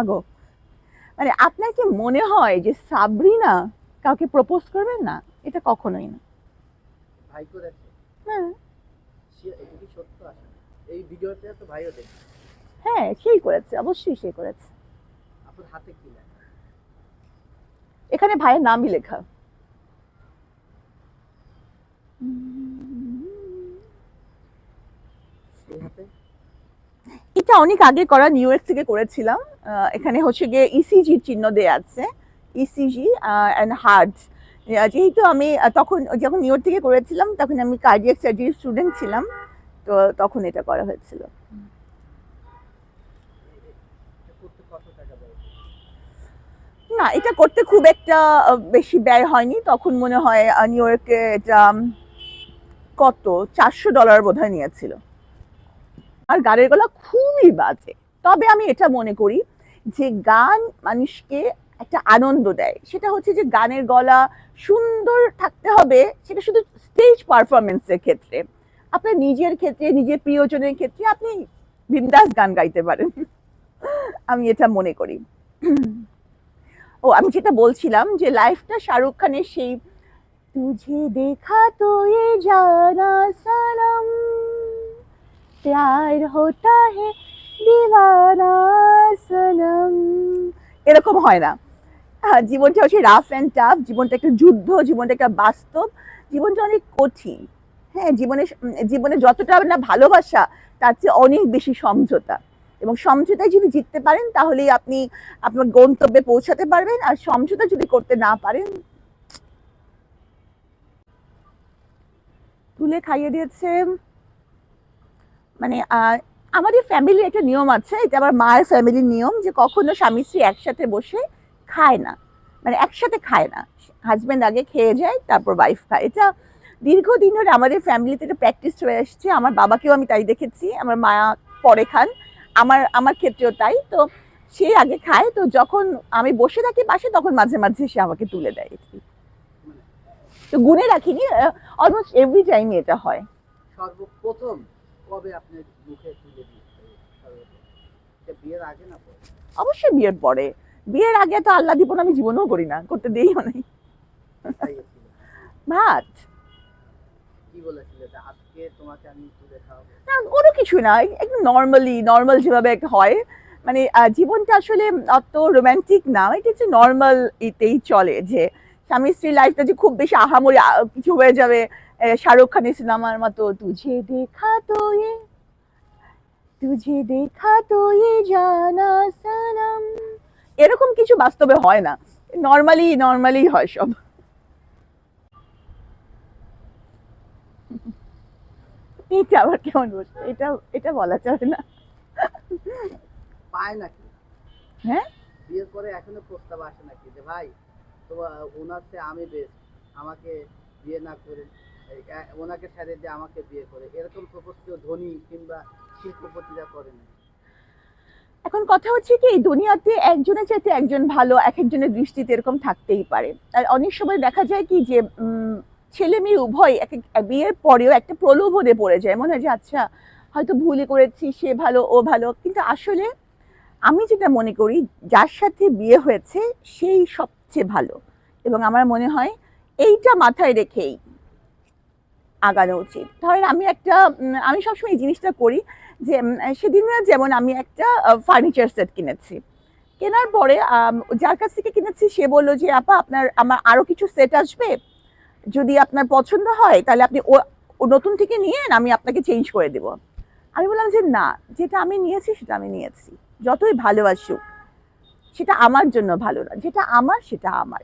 মাগো। মানে আপনার কি মনে হয় যে সাবরিনা কাউকে প্রপোজ করবেন না এটা কখনোই না। হ্যাঁ। এই ভিডিওতে তো ভাইও হ্যাঁ সেই করেছে অবশ্যই সে করেছে। আপনার হাতে কি এখানে ভাইয়ের নামই লেখা। হাতে? এটা অনেক আগে করা নিউ ইয়র্ক থেকে করেছিলাম। এখানে হচ্ছে গিয়ে ইসিজি চিহ্ন দেয়া আছে। E ইসিজি অ্যান্ড হার্ট যেহেতু আমি তখন যখন নিউ ইয়র্ক থেকে করেছিলাম, তখন আমি কার্ডিয়াক সার্জারি স্টুডেন্ট ছিলাম, তো তখন এটা করা হয়েছিল। না, এটা করতে খুব একটা বেশি ব্যয় হয়নি। তখন মনে হয় নিউ ইয়র্কে এটা কত? চারশো ডলার বোধহয় নিয়েছিল। আর গানের গলা খুবই বাজে। তবে আমি এটা মনে করি যে গান মানুষকে একটা আনন্দ দেয়। সেটা হচ্ছে যে গানের গলা সুন্দর থাকতে হবে, সেটা শুধু স্টেজ পারফরমেন্সের ক্ষেত্রে। আপনার নিজের ক্ষেত্রে, নিজের প্রিয়জনের ক্ষেত্রে আপনি বিন্দাস গান গাইতে পারেন। আমি এটা মনে করি। ও, আমি যেটা বলছিলাম যে লাইফটা শাহরুখ খানের সেই, তুঝে দেখা তো এ জানা সনম প্যার হোতা হে দিওয়ানা সনম এরকম হয় না। হ্যাঁ, জীবনটা হচ্ছে রাফ অ্যান্ড টাফ জীবনটা একটা যুদ্ধ জীবনটা একটা বাস্তব জীবনটা অনেক কঠিন। হ্যাঁ জীবনে জীবনে যতটা না ভালোবাসা তার চেয়ে অনেক বেশি সমঝোতা। এবং সমঝোতায় যদি জিততে পারেন তাহলেই আপনি আপনার গন্তব্যে পৌঁছাতে পারবেন। আর সমঝোতা যদি করতে না পারেন তুলে খাইয়ে দিয়েছে। মানে আমাদের ফ্যামিলির একটা নিয়ম আছে, এটা আমার মায়ের ফ্যামিলির নিয়ম যে কখনো স্বামী স্ত্রী একসাথে বসে খায় না। মানে একসাথে খায় না। হাজব্যান্ড আগে খেয়ে যায়, তারপর ওয়াইফ খায়। এটা দীর্ঘদিন ধরে আমাদের ফ্যামিলিতে এটা প্র্যাকটিস হয়ে আসছে আমার বাবাকেও আমি তাই দেখেছি। আমার মা পরে খান। আমার আমার ক্ষেত্রেও তাই। তো সে আগে খায়। তো যখন আমি বসে থাকি পাশে, তখন মাঝে মাঝে সে আমাকে তুলে দেয়। তো গুনে রাখিনি। অলমোস্ট এভরি টাইমই এটা হয়। সর্বপ্রথম কবে আপনি মুখে তুলে দিয়েছে বিয়ের আগে না পরে? অবশ্যই বিয়ের পরে। বিয়ের আগে তো আল্লাহ দীপন আমি জীবনেও করি না করতে দিই ভাত। তোমাকে আমি তুলে না কোনো কিছু না একদম নর্মালি নর্মাল যেভাবে হয়। মানে জীবনটা আসলে অত রোমান্টিক না এটা হচ্ছে নর্মাল ইতেই চলে যে স্বামী স্ত্রী লাইফটা যে খুব বেশি আহামরি কিছু হয়ে যাবে শাহরুখ খানের সিনেমার মতো তুঝে দেখা তো তুঝে দেখা তো জানা সনম এরকম কিছু বাস্তবে হয় না। নর্মালি নর্মালি হয় সব। এটা আবার কেমন বলছে এটা এটা বলা যাবে না। পায় নাকি? হ্যাঁ? বিয়ের পরে এখনও প্রস্তাব আসে নাকি যে ভাই তোমার ওনার চেয়ে আমি বেশ আমাকে বিয়ে না করে ওনাকে ছেড়ে দিয়ে আমাকে বিয়ে করে। এরকম প্রপোজ ধনী কিংবা শিল্পপতিরা করে না। এখন কথা হচ্ছে কি, এই দুনিয়াতে একজনের চাইতে একজন ভালো এক একজনের দৃষ্টিতে এরকম থাকতেই পারে। আর অনেক সময় দেখা যায় কি যে ছেলে মেয়ে উভয় এক বিয়ের পরেও একটা প্রলোভনে পড়ে যায়। মনে হয় যে আচ্ছা হয়তো ভুলে করেছি, সে ভালো, ও ভালো। কিন্তু আসলে আমি যেটা মনে করি, যার সাথে বিয়ে হয়েছে, সেই সবচেয়ে ভালো। এবং আমার মনে হয়, এইটা মাথায় রেখেই আগানো উচিত। ধরেন আমি একটা আমি সবসময় এই জিনিসটা করি যে সেদিন যেমন আমি একটা ফার্নিচার সেট কিনেছি। কেনার পরে যার কাছ থেকে কিনেছি, সে বলল যে, আপা, আপনার, আমার আরও কিছু সেট আসবে। যদি আপনার পছন্দ হয়, তাহলে আপনি ও ও নতুন থেকে নিয়েন আমি আপনাকে চেঞ্জ করে দেব। আমি বললাম যে, না, যেটা আমি নিয়েছি, সেটা আমি নিয়েছি। যতই ভালোবাসুক সেটা আমার জন্য ভালো না। যেটা আমার, সেটা আমার।